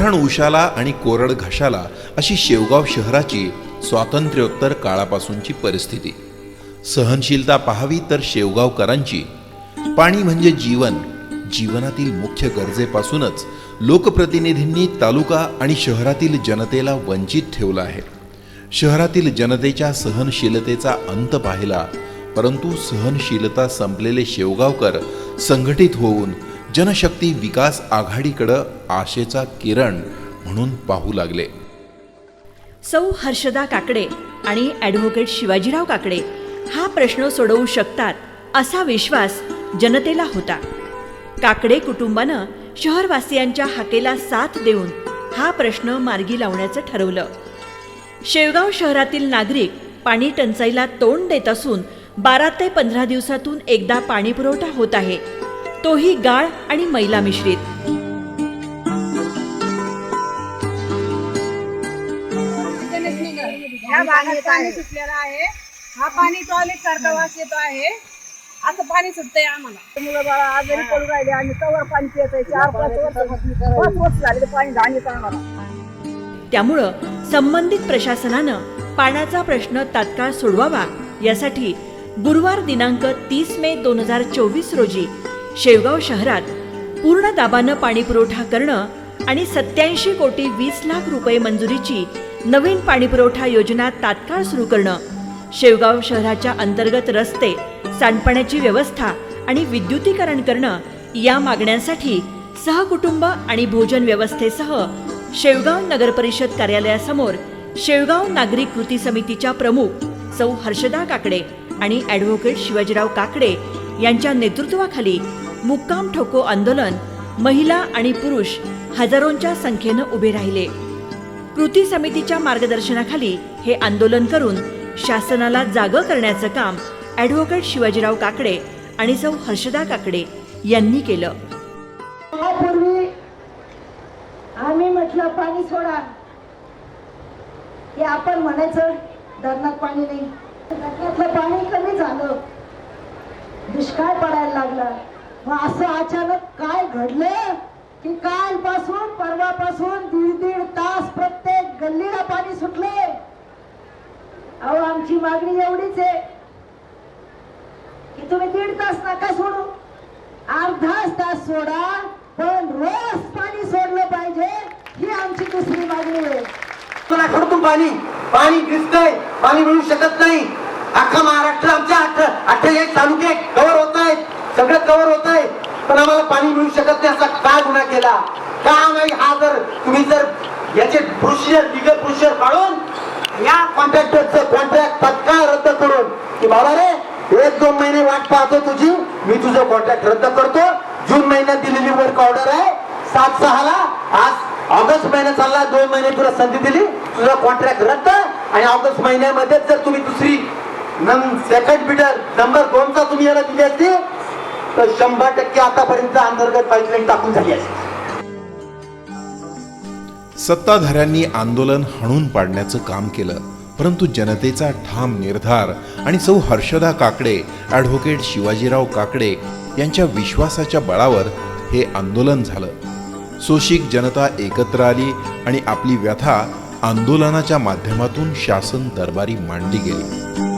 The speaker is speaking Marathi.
धरण उशाला आणि कोरड घशाला अशी शेवगाव शहराची स्वातंत्र्योत्तर काळापासूनची परिस्थिती. सहनशीलता पाहावी तर शेवगावकरांची. पाणी म्हणजे जीवन जीवनातील मुख्य गरजेपासूनच लोकप्रतिनिधींनी तालुका आणि शहरातील जनतेला वंचित ठेवलं आहे. शहरातील जनतेच्या सहनशीलतेचा अंत पाहिला परंतु सहनशीलता संपलेले शेवगावकर संघटित होऊन जनशक्ती विकास आघाडीकडं आशेचा किरण म्हणून पाहू लागले. सौ हर्षदा काकडे आणि ॲडव्होकेट शिवाजीराव काकडे हा प्रश्न सोडवू शकतात असा विश्वास जनतेला होता. काकडे कुटुंबानं शहरवासियांच्या हाकेला साथ देऊन हा प्रश्न मार्गी लावण्याचं ठरवलं. शेवगाव शहरातील नागरिक पाणी टंचाईला तोंड देत असून बारा ते पंधरा दिवसातून एकदा पाणीपुरवठा होत आहे. तोही गाळ आणि मैला मिश्रित. ह्या भागात पाणी सुटलेलं आहे. हा पाणी टॉयलेट सारखा वास येतो आहे. असं पाणी सुटतंय आम्हाला. मुलं बाळा आजारी राहिले आणि कवर पाणी पियत चार पाच वर्ष पाच वर्ष झाले पाणी आम्हाला त्यामुळं संबंधित प्रशासनानं पाण्याचा प्रश्न तात्काळ सोडवावा यासाठी गुरुवार दिनांक तीस मे दोन हजार चोवीस रोजी शेवगाव शहरात पूर्ण दाबानं पाणी पुरवठा करणं आणि सत्याऐंशी कोटी वीस लाख रुपये मंजुरीची नवीन पाणीपुरवठा योजना तात्काळ सुरू करणं शेवगाव शहराच्या अंतर्गत रस्ते सांडपाण्याची व्यवस्था आणि विद्युतीकरण करणं या मागण्यांसाठी सहकुटुंब आणि भोजन व्यवस्थेसह शेवगाव नगर परिषद कार्यालयासमोर शेवगाव नागरिक कृती समितीच्या प्रमुख सौ हर्षदा काकडे आणि ॲडव्होकेट शिवाजीराव काकडे यांच्या नेतृत्वाखाली मुक्काम ठोको आंदोलन महिला आणि पुरुष हजारोंच्या संख्येनं उभे राहिले. कृती समितीच्या मार्गदर्शनाखाली हे आंदोलन करून शासनाला जागं करण्याचं काम ॲडव्होकेट शिवाजीराव काकडे आणि सौ हर्षदा काकडे यांनी केलं. यापूर्वी आम्ही म्हटलं पाणी सोडा. हे आपण म्हणायचं धरणात पाणी नाही. धरणातलं पाणी कमी झालं. दुष्काळ पडायला लागला. मग असं अचानक काय घडलं? की कालपासून परवापासून दीड दीड तास प्रत्येक गल्लीला पाणी सुटले अहो आमची मागणी एवढीच आहे की तुम्ही दीड तास नका सोडू. अर्धाच तास सोडा पण रोज पाणी सोडलं पाहिजे ही आमची दुसरी मागणी आहे. तुला खडतून पाणी पाणी दिसतंय पाणी मिळू शकत नाही. अख्खा महाराष्ट्र आमच्या अठ्ठेचाळीस तालुके कव्हर होत आहेत. सगळं कव्हर होत आहे पण आम्हाला पाणी मिळू शकत नाही असा का गुन्हा केला? का नाही हा जर तुम्ही जर याचे प्रोसिजर लिगल प्रोसिजर काढून या कॉन्ट्रॅक्टरचं कॉन्ट्रॅक्ट तत्काळ रद्द करून की बाबा रे एक दोन महिने वाट पाहतो तुझी मी तुझं कॉन्ट्रॅक्ट रद्द करतो. जून महिन्यात दिलेली वर्क ऑर्डर आहे. सात सहाला आज ऑगस्ट महिना चालला दोन महिने तुला संधी दिली तुझा कॉन्ट्रॅक्ट रद्द. आणि ऑगस्ट महिन्यामध्ये जर तुम्ही दुसरी सेकंड बिडर नंबर दोनचा तुम्ही याला दिली असती तर शंभर टक्के आतापर्यंत अंतर्गत पाईपलाईन टाकून झाली असती. सत्ताधाऱ्यांनी आंदोलन हाणून पाडण्याचं काम केलं परंतु जनतेचा ठाम निर्धार आणि सौ हर्षदा काकडे ॲडव्होकेट शिवाजीराव काकडे यांच्या विश्वासाच्या बळावर हे आंदोलन झालं. सोशिक जनता एकत्र आली आणि आपली व्यथा आंदोलनाच्या माध्यमातून शासन दरबारी मांडली गेली.